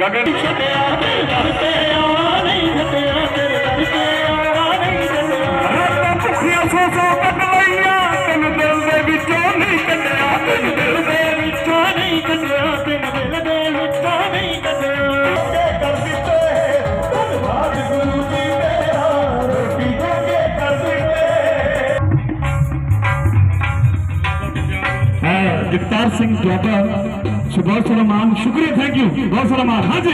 ਗਗਨ ਛੱਡਿਆ ਤੇ ਰਸਤੇ ਆ ਨਹੀਂ ਛੱਡਿਆ ਤੇ ਰਸਤੇ ਆ ਨਹੀਂ ਛੱਡਿਆ ਰਾਤਾਂ ਭੁੱਖੀਆਂ ਸੋ ਸੋ ਕੱਢ ਲਈਆਂ, ਤੈਨੂੰ ਦਿਲ ਦੇ ਵਿੱਚੋਂ ਨਹੀਂ ਕੱਢਿਆ। ਤੈਨੂੰ ਦਿਲ ਦੇ ਵਿੱਚੋਂ ਨਹੀਂ ਕੱਢਿਆ ਤੈਨੂੰ ਦਿਲ ਦੇ ਵਿੱਚੋਂ ਨਹੀਂ ਕੱਢਿਆ ਜਗਤਾਰ ਸਿੰਘ ਜੋਬਾ ਸੋ ਬਹੁਤ ਸਾਰਾ ਮਾਨ ਸ਼ੁਕਰੀਆ ਥੈਂਕ ਯੂ ਬਹੁਤ ਸਾਰਾ ਮਾਨ। ਹਾਂਜੀ।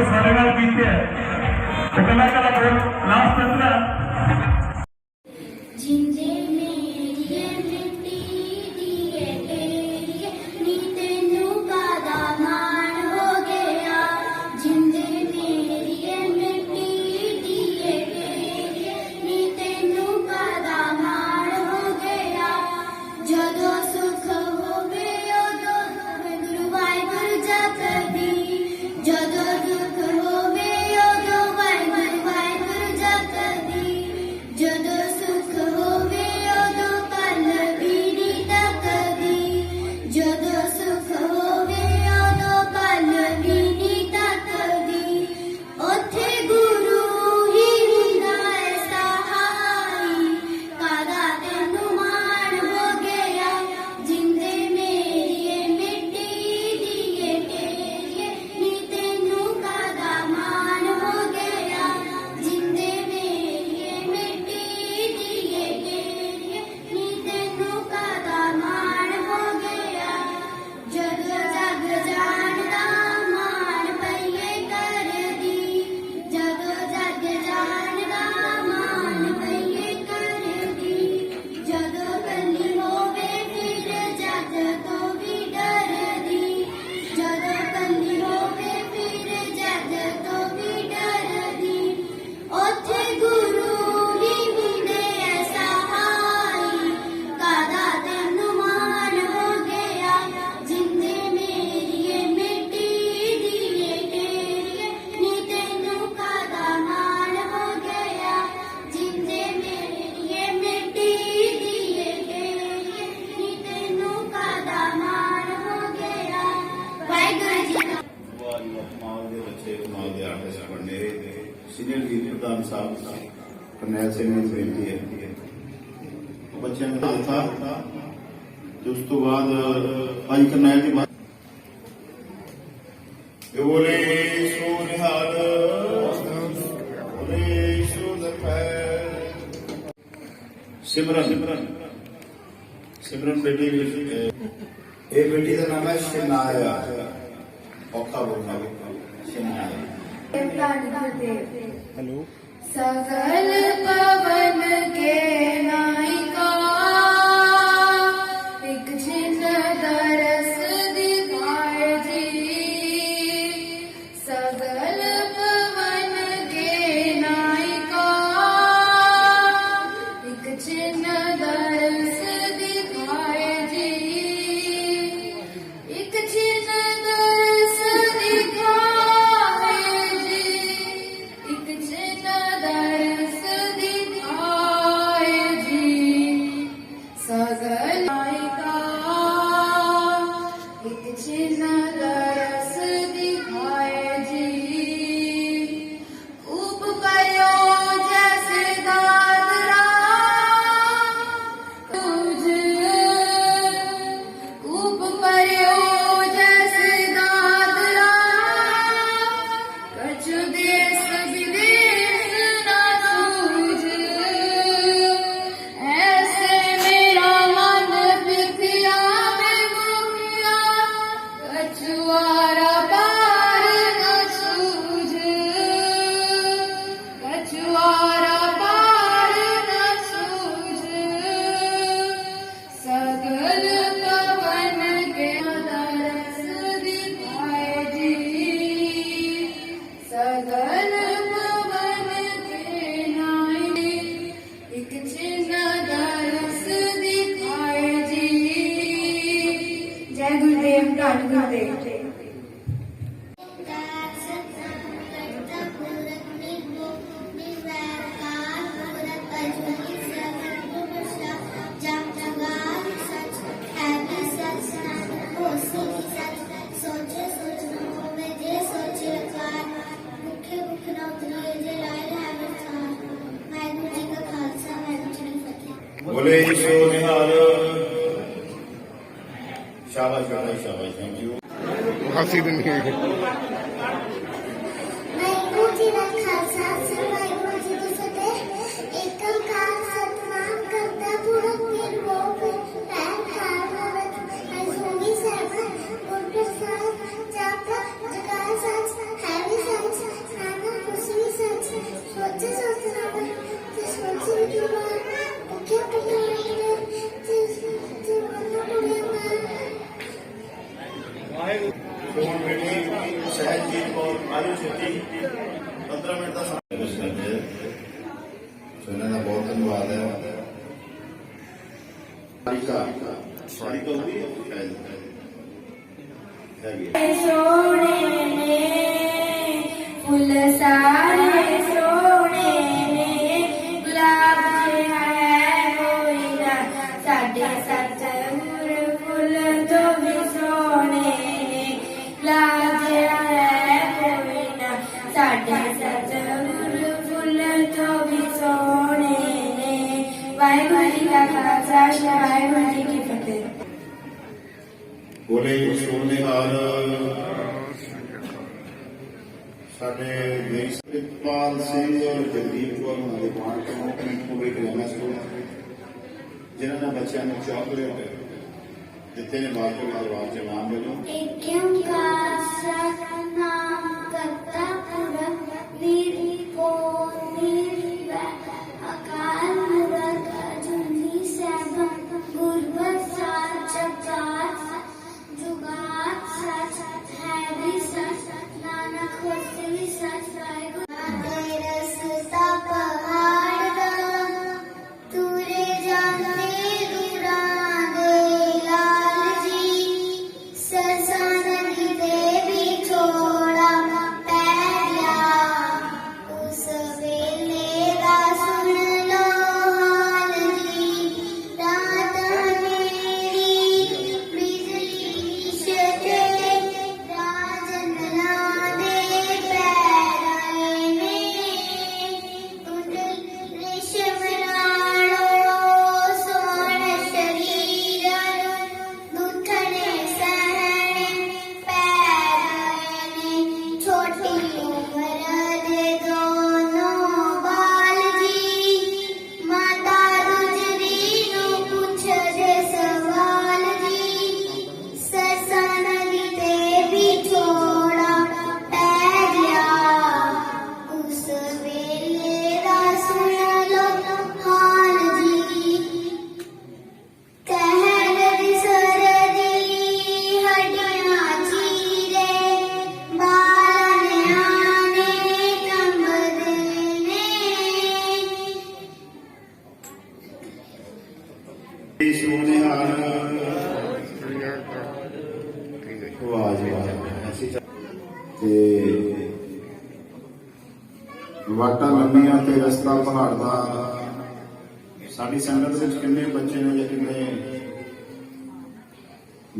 ਜੋ ਸਾਡੇ ਨਾਲ ਕੀਤੇ ਹੈ ਤੇ ਕੱਲਾ ਕੱਲਾ ਬੋਲ ਲਾਸਟ ਇਹ ਬੇਟੀ ਦਾ ਨਾਮ ਹੈ ਸ਼ਨਾਇਆ। ਔਖਾ ਬੋਲਣਾ ਵੀ। ਸ਼ਨਾਇਆ। ਹੈਲੋ ਸਗਲ ਪਵਨ ਕੇ ਨਾ season here. ਸਤਿ ਨਾਰਾਇਣ ਜੀ ਕੀ ਫਤਿਹ। ਬੋਲੇ ਸੋਨੇਹਾਰ ਸਾਡੇ ਦੇਸ਼ ਪ੍ਰਿਤਪਾਲ ਸਿੰਘ ਔਰ ਜਗਦੀਪ ਕੌਰ ਨੂੰ ਨਿਰਮਾਣ ਕਰਨਾ ਕਿ ਪੂਰੇ ਕਰਾਉਣਾ ਸਕੂਲ ਜਿਨ੍ਹਾਂ ਨੇ ਬੱਚਿਆਂ ਨੂੰ ਚੌਕਲੇਟ ਦਿੱਤੇ ਨੇ ਬਾਅਦ ਵਿੱਚ ਆਵਾਜ਼ ਦੇ ਨਾਮ ਦੇ ਲੋ ਇੱਕ ਕਿਉਂ ਕਾ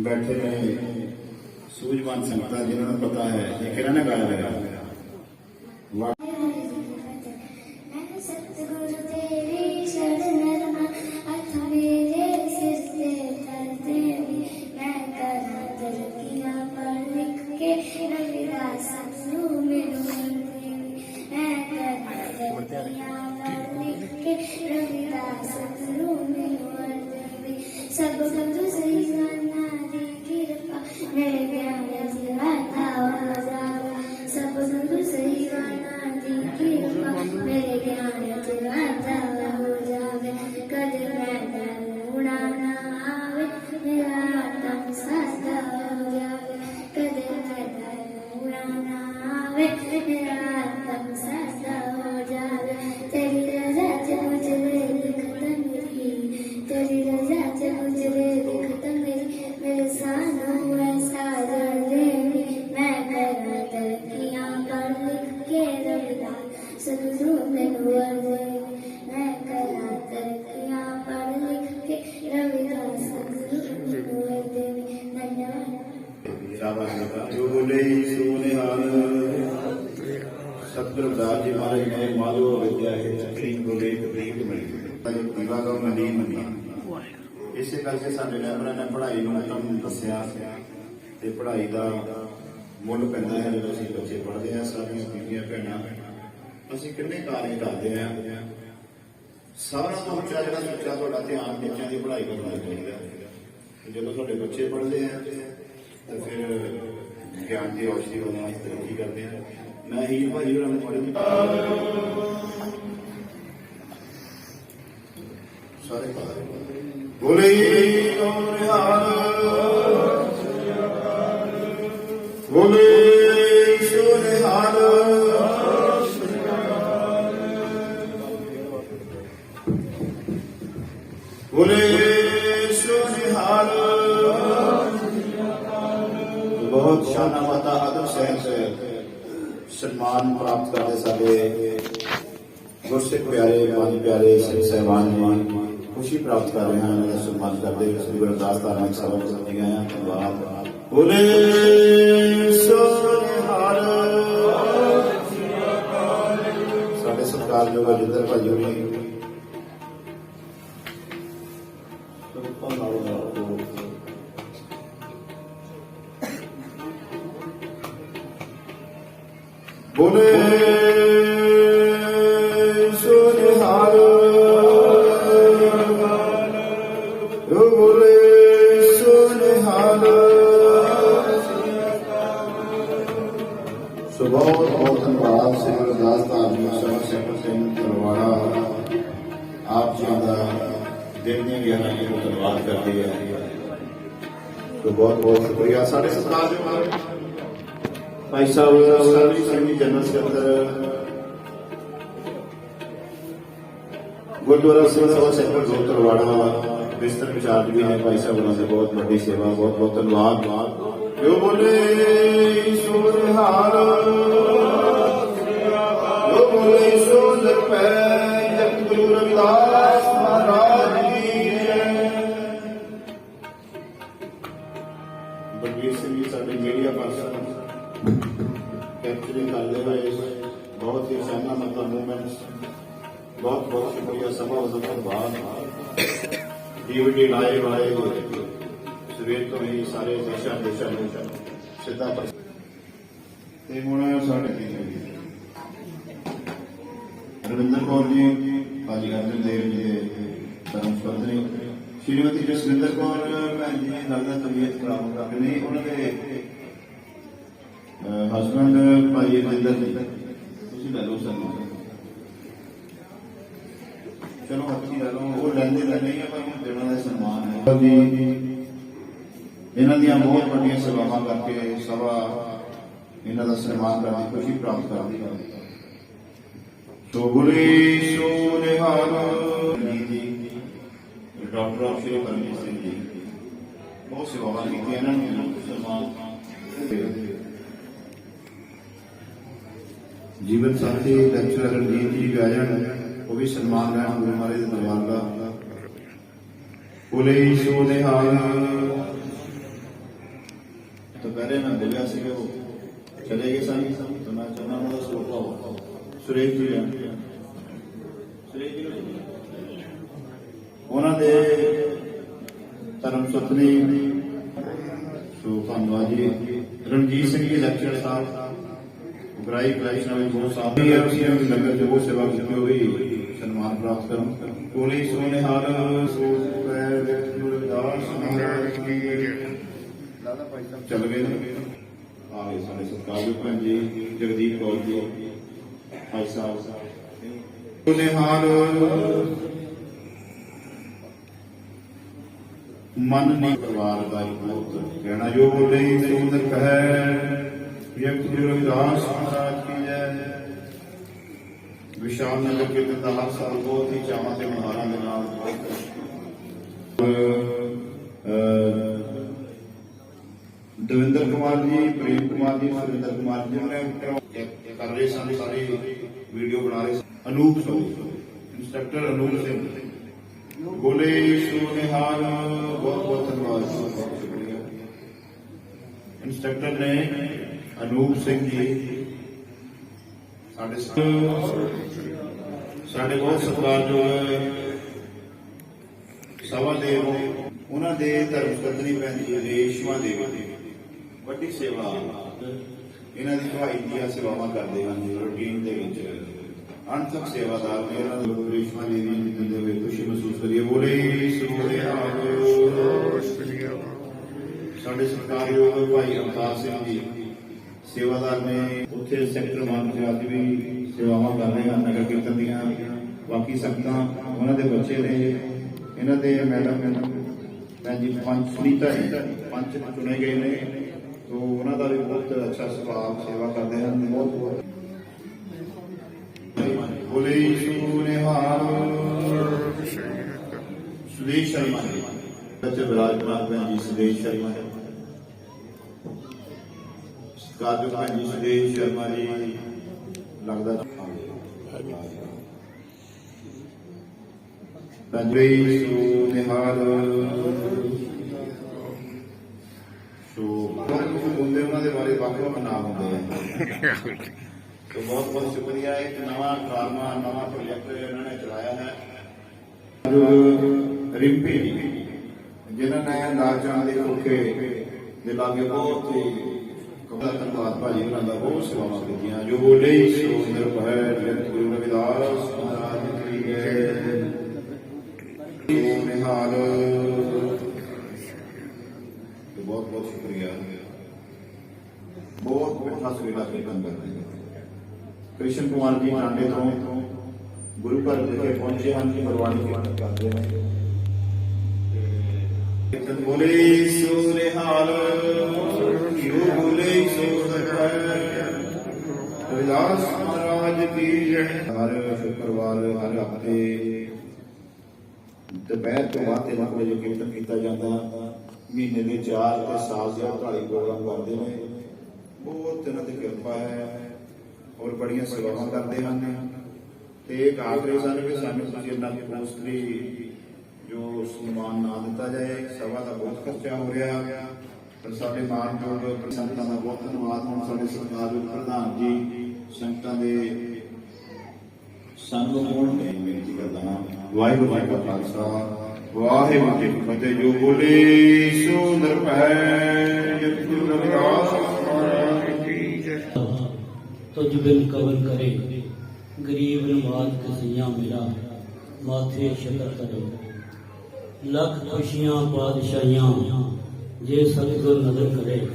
ਬੈਠੇ ਨੇ ਸੂਝਵਾਨ ਸੰਗਤਾਂ ਜਿਨ੍ਹਾਂ ਨੂੰ ਪਤਾ ਹੈ ਇਹ ਕਿਹਨਾਂ ਨੇ ਗਾਇਆ ਹੈਗਾ ਸਤਿਗੁਰੂ ਜੀ ਮਹਾਰਾਜ ਨੇ ਮਾਲੋ ਵਿਦਿਆ ਹੈ ਚੱਕਰੀ ਬੋਲੇ ਪ੍ਰੀਤ ਮਿਲੀ। ਅਜੇ ਪੀਵਾ ਦਾ ਨਦੀ ਮੰਨੀ ਇਸੇ ਕਰਕੇ ਸਾਡੇ ਲੈਬਰਾਂ ਨੇ ਪੜ੍ਹਾਈ ਨੂੰ ਤੁਹਾਨੂੰ ਦੱਸਿਆ ਤੇ ਪੜ੍ਹਾਈ ਦਾ ਮੁੱਲ ਪੈਂਦਾ ਹੈ ਜਦੋਂ ਅਸੀਂ ਬੱਚੇ ਪੜ੍ਹਦੇ ਆ ਸਾਰੀਆਂ ਬੀਬੀਆਂ ਭੈਣਾਂ। ਅਸੀਂ ਕਿੰਨੇ ਕਾਰਜ ਕਰਦੇ ਆ ਸਾਰਾ ਤੋਂ ਉੱਚਾ ਜਿਹੜਾ ਸੁੱਚਾ ਤੁਹਾਡਾ ਧਿਆਨ ਬੱਚਿਆਂ ਦੀ ਪੜ੍ਹਾਈ ਵੱਲ ਹੋਣਾ ਚਾਹੀਦਾ। ਤੇ ਜਦੋਂ ਤੁਹਾਡੇ ਬੱਚੇ ਪੜ੍ਹਦੇ ਆ, ਤਾਂ ਫਿਰ ਗਿਆਨ ਦੀ ਰੋਸ਼ਨੀ ਵੱਲ ਅਸੀਂ ਤਰੱਕੀ ਕਰਦੇ ਆ। ਮੈਂ ਹੀ ਭਾਜੀ ਹੋਰਾਂ ਨੂੰ ਪੜ੍ਹਨ ਸਾਰੇ ਪਾਰੇ ਸਨਮਾਨ ਪ੍ਰਾਪਤ ਕਰਦੇ ਸਾਡੇ ਗੁਰਸਿੱਖ ਪਿਆਰੇ ਮਨ ਪਿਆਰੇ ਸਿੰਘ ਸਹਿਬਾਨ ਨੇ ਖੁਸ਼ੀ ਪ੍ਰਾਪਤ ਕਰ ਰਹੇ ਹਨ ਇਹਨਾਂ ਦਾ ਸਨਮਾਨ ਕਰਦੇ ਹੋਏ ਸ੍ਰੀ ਗੁਰੂ ਅਰਦਾਸ ਧਾਰਮਿਕ ਸਭਾ ਵਿੱਚ ਸੱਦੇ ਗਏ ਹਨ ਧੰਨਵਾਦ ਬੋਲੇ ਸੋ ਨਿਹਾਲ ਸਾਡੇ ਸਤਿਕਾਰਯੋਗ ਅਜਿੰਦਰ ਭਾਜੀ ਹੋਣੀ ਬੋਲੇ ਸੋ ਨਿਹਾਲ ਓ ਬੋਲੇ ਸੋ ਨਿਹਾਲ ਸੋ ਬਹੁਤ ਬਹੁਤ ਧੰਨਵਾਦ ਸ੍ਰੀ ਗੁਰਦਾਸ ਧਾਰਮਿਕ ਸਭਾ ਸੈਕਟਰ ਸਿੰਘ ਤਰਵਾੜਾ ਆਪ ਜੀ ਦਾ ਦਿਲ ਦੀਆਂ ਗਹਿਰਾਈਆਂ ਨੂੰ ਧੰਨਵਾਦ ਕਰਦੇ ਹਾਂ ਸੋ ਬਹੁਤ ਬਹੁਤ ਸ਼ੁਕਰੀਆ ਸਾਡੇ ਸਤਿਕਾਰਯੋਗ ਭਾਈ ਸਾਹਿਬ ਸਰਵੀ ਸਿੰਘ ਜੀ ਜਨਰਲ ਸਕੱਤਰ ਗੁਰਦੁਆਰਾ ਸਿੰਘ ਸਭਾ ਸੈਕਟਰ ਗੋਤਰਵਾੜਾ ਬਿਸਤਰ ਵਿਚਾਰਜ ਵੀ ਹੈ ਭਾਈ ਸਾਹਿਬ ਉਹਨਾਂ ਦੀ ਬਹੁਤ ਵੱਡੀ ਸੇਵਾ ਬਹੁਤ ਬਹੁਤ ਧੰਨਵਾਦ ਜੋ ਬੋਲੇ ਸੋਰ ਹਾਲ ਜੋ ਬੋਲੇ ਸੋ ਨਿਰਪੈ ਜਗ ਗੁਰੂ ਰਵਿਦਾਸ ਮਹਾਰਾਜ ਜੀ ਜੈ ਬਲਵੀਰ ਸਿੰਘ ਜੀ ਸਾਡੇ ਮੀਡੀਆ ਪਰਸਨ ਕੈਪਚਰਿੰਗ ਕਰਦੇ ਹੋਏ ਬਹੁਤ ਹੀ ਸਹਿਨਾ ਮਤਲਬ ਮੂਵਮੈਂਟਸ ਬਹੁਤ ਬਹੁਤ ਸ਼ੁਕਰੀਆ ਸਭਾ ਵੱਲੋਂ ਧੰਨਵਾਦ ਡੀਵੀਡੀ ਲਾਈਵ ਆਏ ਸਵੇਰ ਤੋਂ ਹੀ ਸਾਰੇ ਦੇਸ਼ਾਂ ਦੇਸ਼ਾਂ ਨੂੰ ਸਿੱਧਾ ਪਰ ਤੇ ਹੁਣ ਸਾਡੇ ਕੀ ਰਵਿੰਦਰ ਕੌਰ ਜੀ ਭਾਜੀ ਅਰਜਨ ਦੇਵ ਜੀ ਦੇ ਧਰਮ ਸਪੰਦਨੀ ਸ਼੍ਰੀਮਤੀ ਜਸਵਿੰਦਰ ਕੌਰ ਭੈਣ ਜੀ ਲੱਗਦਾ ਤਬੀਅਤ ਖਰਾਬ ਕਰ ਰਹੀ ਨਹੀਂ ਉਹਨਾਂ ਦੇ ਹਸਬੰਡ ਭਾਈ ਰਜਿੰਦਰ ਜੀ। ਤੁਸੀਂ ਲੈ ਲਓ ਸਾਨੂੰ ਚਲੋ ਅੱਛੀ ਲੈ ਲਓ ਉਹ ਲੈਂਦੇ ਤਾਂ ਨਹੀਂ ਆ ਪਰ ਉਹ ਦੇਣਾ ਦਾ ਸਨਮਾਨ ਹੈ। ਜੀ ਇਹਨਾਂ ਦੀਆਂ ਬਹੁਤ ਵੱਡੀਆਂ ਸੇਵਾਵਾਂ ਕਰਕੇ ਸਭਾ ਇਹਨਾਂ ਦਾ ਸਨਮਾਨ ਕਰਨ ਦੀ ਖੁਸ਼ੀ ਪ੍ਰਾਪਤ ਕਰਦੀ ਹੈ ਸੋ ਗੁਰੇ ਸੋ ਨਿਹਾਲ ਜੀ ਡਾਕਟਰ ਸ਼੍ਰੀ ਪਰਮੇਸ਼ਰ ਸਿੰਘ ਜੀ। ਬਹੁਤ ਸੇਵਾਵਾਂ ਕੀਤੀਆਂ ਇਹਨਾਂ ਨੂੰ। ਸਨਮਾਨ। ਜੀਵਨ ਸਾਥੀ ਲੈਕਚਰਰ ਰਣਜੀਤ ਜੀ ਵੀ ਉਹ ਵੀ ਸਨਮਾਨ ਲੈਣ ਗੁਰੂ ਮਹਾਰਾਜ ਦੇ ਦਰਬਾਰ ਦਾ। ਬੋਲੇ ਸੋ ਨਿਹਾਲ ਦੁਪਹਿਰੇ ਮੈਂ ਬੋਲਿਆ ਸੀ ਉਹ ਚਲੇ ਗਏ ਸਨ ਤਾਂ ਮੈਂ ਚਾਹੁੰਦਾ ਉਹਨਾਂ ਦਾ ਸਰੋਪਾ ਹੋ ਸੁਰੇਸ਼ ਜੀ ਸੁਰੇਸ਼ ਜੀ ਉਹਨਾਂ ਦੇ ਧਰਮ ਸੁਪਨੀ ਸੋ ਧੰਨਵਾਦ ਜੀ। ਰਣਜੀਤ ਸਿੰਘ ਜੀ ਲੈਕਚਰ ਸਾਹਿਬ। ਉਗਰਾਈ ਕਲਾਈ ਨਾਲ ਬਹੁਤ ਸਾਥ ਹੀ ਉਸੇ ਨੂੰ ਨਗਰ ਜੋ ਸੇਵਾ ਕੀਤੀ ਹੋਈ ਸਨਮਾਨ ਪ੍ਰਾਪਤ ਕਰਨ। ਕੋਲੀ ਸੋਨੇ ਹਾਰ ਸੋ ਪੈ ਗੁਰਦਾਸ ਮਹਾਰਾਜ ਕੀ ਲਾਲਾ ਭਾਈ ਸਾਹਿਬ। ਚੱਲ ਗਏ ਨੇ। ਆ ਗਏ ਸਾਡੇ ਸਤਿਕਾਰਯੋਗ ਭੈਣ ਜੀ ਜਗਦੀਪ ਕੌਰ ਜੀ। ਭਾਈ ਸਾਹਿਬ। ਸੋਨੇ ਹਾਰ ਮਨ ਨਹੀਂ ਪਰਿਵਾਰ ਦਾ ਇੱਕ ਬਹੁਤ ਕਹਿਣਾ ਜੋ ਬੋਲੇ ਸੁੰਦਰ ਕਹੈ। ਵਿਅਕਤ ਗੁਰੂ ਰਵਿਦਾਸ ਮਹਾਰਾਜ ਕੀ ਜੈ ਵਿਸ਼ਾਲ ਨਗਰ ਕੇ ਦਾ ਹਰ ਸਾਲ ਬਹੁਤ ਹੀ ਚਾਵਾਂ ਤੇ ਮਹਾਰਾਂ ਦੇ ਨਾਲ ਅਹ, ਦਵਿੰਦਰ ਕੁਮਾਰ ਜੀ ਪ੍ਰੇਮ ਕੁਮਾਰ ਜੀ ਸੁਰਿੰਦਰ ਕੁਮਾਰ ਜੀ ਉਹਨੇ ਇਹ ਕਰ ਰਹੇ ਸਨ ਸਾਰੀ ਵੀਡੀਓ ਬਣਾ ਰਹੇ ਸਨ। ਅਨੂਪ ਸੋ ਇੰਸਟ੍ਰਕਟਰ ਅਨੂਪ ਸਿੰਘ। ਬੋਲੇ ਸੋ ਨਿਹਾਲ ਅਨੂਪ ਸਿੰਘ ਜੀ, ਸਾਡੇ ਸਾਡੇ ਬਹੁਤ ਸਤਿਕਾਰਯੋਗ ਸਭਾ ਦੇ ਉਹਨਾਂ ਦੇ ਧਰਮ ਪਤਨੀ ਪੈਂਦੀ ਰੇਸ਼ਮਾ ਦੇਵੀ ਵੱਡੀ ਸੇਵਾ। ਇਹਨਾਂ ਦੀ ਭਾਈ ਦੀਆਂ ਸੇਵਾਵਾਂ ਕਰਦੇ ਹਨ ਰੂਟੀਨ ਦੇ ਵਿੱਚ ਅਣਥਕ ਸੇਵਾਦਾਰ ਨੇ ਇਹਨਾਂ ਨੂੰ ਰੇਸ਼ਮਾ ਦੇਵੀ ਨੂੰ ਦਿੰਦੇ ਹੋਏ ਖੁਸ਼ੀ ਮਹਿਸੂਸ ਕਰੀਏ। ਬੋਲੇ ਸੋਹਣੇ ਆਗੋ ਸਾਡੇ ਸਰਕਾਰਯੋਗ ਭਾਈ ਅਵਤਾਰ ਸਿੰਘ ਜੀ ਸੇਵਾਦਾਰ ਨੇ ਉੱਥੇ ਸੈਕਟਰ ਮਾਨ ਦੇ ਵੀ ਸੇਵਾਵਾਂ ਕਰ ਰਹੇ ਹਨ, ਨਗਰ ਕੀਰਤਨ ਦੀਆਂ। ਬਾਕੀ ਸੰਗਤਾਂ ਉਹਨਾਂ ਦੇ ਬੱਚੇ ਨੇ, ਇਹਨਾਂ ਦੇ ਮੈਡਮ ਭੈਣ ਜੀ, ਪੰਜ ਸੁਨੀਤਾ ਜੀ ਚੁਣੇ ਗਏ ਨੇ। ਤੋ ਉਹਨਾਂ ਦਾ ਵੀ ਬਹੁਤ ਅੱਛਾ ਸੁਭਾਅ, ਸੇਵਾ ਕਰਦੇ ਹਨ, ਬਹੁਤ ਬਹੁਤ। ਬੋਲੇ ਸੁਨੇਹਾਲ ਸੁਦੇਸ਼ ਸ਼ਰਮਾ ਜੀ। ਬੱਚੇ ਵਿਰਾਜਮਾਨ ਭੈਣ ਜੀ, ਸੁਦੇਸ਼ ਸ਼ਰਮਾ ਜੀ ਕਾਜੂ ਸੁਦੇਸ਼ ਸ਼ਰਮਾ ਜੀ, ਲੱਗਦਾ ਬੰਦੇ ਸੋ ਨਿਹਾਲ ਸੋ ਹੁੰਦੇ ਉਹਨਾਂ ਦੇ ਬਾਰੇ ਵੱਖ ਵੱਖ ਨਾਮ ਹੁੰਦੇ ਆ ਸੋ, ਬਹੁਤ ਬਹੁਤ ਸ਼ੁਕਰੀਆ। ਇੱਕ ਨਵਾਂ ਕਾਰਮਾ ਨਵਾਂ ਪ੍ਰੋਜੈਕਟ ਇਹਨਾਂ ਨੇ ਚਲਾਇਆ ਹੈ। ਜੋ ਰਿੰਪੀ ਜਿਨ੍ਹਾਂ ਨੇ ਲਾਚਾਂ ਦੇ ਖੋਖੇ ਦੇ ਲਾਗੇ ਬਹੁਤ ਹੀ ਕਮਲਾ ਧੰਨਵਾਦ ਭਾਜੀ ਉਹਨਾਂ ਦਾ ਬਹੁਤ ਸੇਵਾਵਾਂ ਕੀਤੀਆਂ ਜੋ ਬੋਲੇ ਸੋ ਨਿਰਭੈ ਜਗਤ ਗੁਰੂ ਰਵਿਦਾਸ ਮਹਾਰਾਜ ਕੀ ਜੈ ਸੋ ਨਿਹਾਲ ਤੇ ਬਹੁਤ ਬਹੁਤ ਸ਼ੁਕਰੀਆ ਬਹੁਤ ਮਿੱਠਾ ਸਵੇਲਾ ਕੀਰਤਨ ਕਰਦੇ ਨੇ ਕ੍ਰਿਸ਼ਨ ਕੁਮਾਰ ਜੀ ਨਾਂਡੇ ਤੋਂ ਗੁਰੂ ਘਰ ਵਿਖੇ ਪਹੁੰਚੇ ਹਨ ਜੀ ਗੁਰਬਾਣੀ ਕੀਰਤਨ ਕਰਦੇ ਨੇ ਕੀਰਤਨ ਬੋਲੇ ਸੋ ਰਵਿਦਾਸ ਮਹਾਰਾਜ ਕੀ ਜੈ। ਹਰ ਸ਼ੁੱਕਰਵਾਰ ਹਰ ਹਫ਼ਤੇ। ਦੁਪਹਿਰ ਤੋਂ ਬਾਅਦ ਤੇ ਲੱਖ ਵਜੇ ਕੀਰਤਨ ਕੀਤਾ ਜਾਂਦਾ। ਮਹੀਨੇ ਦੇ ਚਾਰ ਤੇ ਸਾਲ ਦੇ 48 ਪ੍ਰੋਗਰਾਮ ਕਰਦੇ ਨੇ। ਬਹੁਤ ਇਹਨਾਂ ਦੀ ਕਿਰਪਾ ਹੈ ਔਰ ਬੜੀਆਂ ਸੇਵਾਵਾਂ ਕਰਦੇ ਹਨ। ਤੇ ਇੱਕ ਆਖਰੀ ਸਨ ਕਿ ਸਾਨੂੰ ਤੁਸੀਂ ਇੰਨਾ ਪੋਸਟਲੀ ਜੋ ਸਨਮਾਨ ਨਾ ਦਿੱਤਾ ਜਾਏ, ਸਭਾ ਦਾ ਬਹੁਤ ਖਰਚਾ ਹੋ ਰਿਹਾ। ਪਰ ਸਾਡੇ ਮਾਨਯੋਗ ਸੰਗਤਾਂ ਦਾ ਬਹੁਤ ਧੰਨਵਾਦ। ਹੁਣ ਸਾਡੇ ਸਰਕਾਰਯੋਗ ਪ੍ਰਧਾਨ ਜੀ ਸੰਗਤਾਂ ਸਾਨੂੰ ਕੋਣ ਨੇ? ਬੇਨਤੀ ਕਰਦਾ ਹਾਂ ਵਾਹਿਗੁਰੂ ਜੀ ਕਾ ਖਾਲਸਾ। ਵਾਹਿਗੁਰੂ ਜੀ ਕੀ ਫਤਿਹ। ਜੋ ਬੋਲੇ, ਸੋ ਨਿਰਭੈ ਜਗਤ ਰਵਿਦਾਸ ਮਹਾਰਾਜ ਕੀ ਜੈ ਤੁਝ ਬਿਨ ਕਵਨ ਕਰੇ, ਗਰੀਬ ਨਵਾਜ਼ ਕਸੀਆਂ ਮੇਰਾ, ਮਾਥੇ ਸ਼ਕਰ ਕਰੇ। ਲੱਖ ਖੁਸ਼ੀਆਂ ਬਾਦਸ਼ਾਹੀਆਂ ਜੇ ਸਤਿਗੁਰ ਨਜ਼ਰ ਕਰੇ।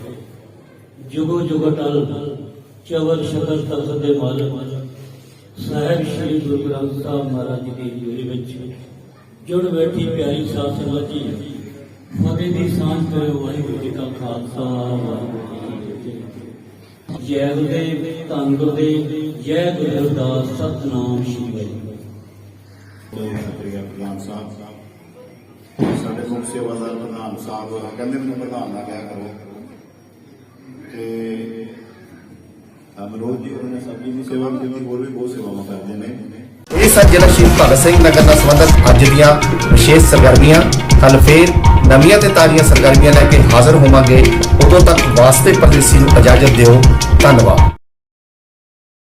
ਜੁਗੋ ਜੁਗ ਅਟਲ ਚਵਰ ਸ਼ਕਰ ਤਖਤ ਦੇ ਮਾਲਕ ਸਾਹਿਬ ਸ੍ਰੀ ਗੁਰੂ ਗ੍ਰੰਥ ਸਾਹਿਬ ਮਹਾਰਾਜ ਦੀ ਜੁਰੀ ਵਿੱਚ, ਜੁੜ ਬੈਠੀ ਪਿਆਰੀ ਸਾਧ ਸੰਗਤ ਜੀ, ਫਤਿਹ ਦੀ ਸਾਂਝ ਕਰਿਓ ਵਾਹਿਗੁਰੂ ਜੀ ਕਾ ਖਾਲਸਾ, ਵਾਹਿਗੁਰੂ ਜੀ ਕੀ ਜੈ ਗੁਰਦੇਵ, ਧੰਨ ਗੁਰਦੇਵ, ਜੈ ਗੁਰਦਾਸ ਅਰਦਾਸ, ਸਤਨਾਮ ਸ਼੍ਰੀ ਵਾਹਿਗੁਰੂ ਬਹੁਤ ਸ਼ੁਕਰੀਆ ਪ੍ਰਧਾਨ ਸਾਹਿਬ। ਸਾਡੇ ਮੁੱਖ ਸੇਵਾਦਾਰ ਪ੍ਰਧਾਨ ਸਾਹਿਬ ਕਹਿੰਦੇ ਮੈਨੂੰ ਪ੍ਰਧਾਨ ਨਾ ਕਿਹਾ ਕਰੋ। ਤੇ ਅਮਰੋਜ ਜੀ ਉਹਨਾਂ ਨੇ ਦੀ ਸੇਵਾ ਵੀ ਕੀਤੀ, ਹੋਰ ਵੀ ਬਹੁਤ ਸੇਵਾਵਾਂ ਕਰਦੇ ਨੇ। ਇਹ ਸਨ ਜ਼ਿਲ੍ਹਾ ਸ਼ਹੀਦ ਭਗਤ ਸਿੰਘ ਨਗਰ ਨਾਲ ਸੰਬੰਧਿਤ ਅੱਜ ਦੀਆਂ ਵਿਸ਼ੇਸ਼ ਸਰਗਰਮੀਆਂ ਕੱਲ ਫੇਰ ਨਵੀਆਂ ਤੇ ਤਾਜ਼ੀਆਂ ਸਰਗਰਮੀਆਂ ਲੈ ਕੇ ਹਾਜ਼ਰ ਹੋਵਾਂਗੇ। ਉਦੋਂ ਤੱਕ ਵਾਸਤੇ ਪਰਦੇਸੀ ਨੂੰ ਇਜਾਜ਼ਤ ਦਿਓ। ਧੰਨਵਾਦ।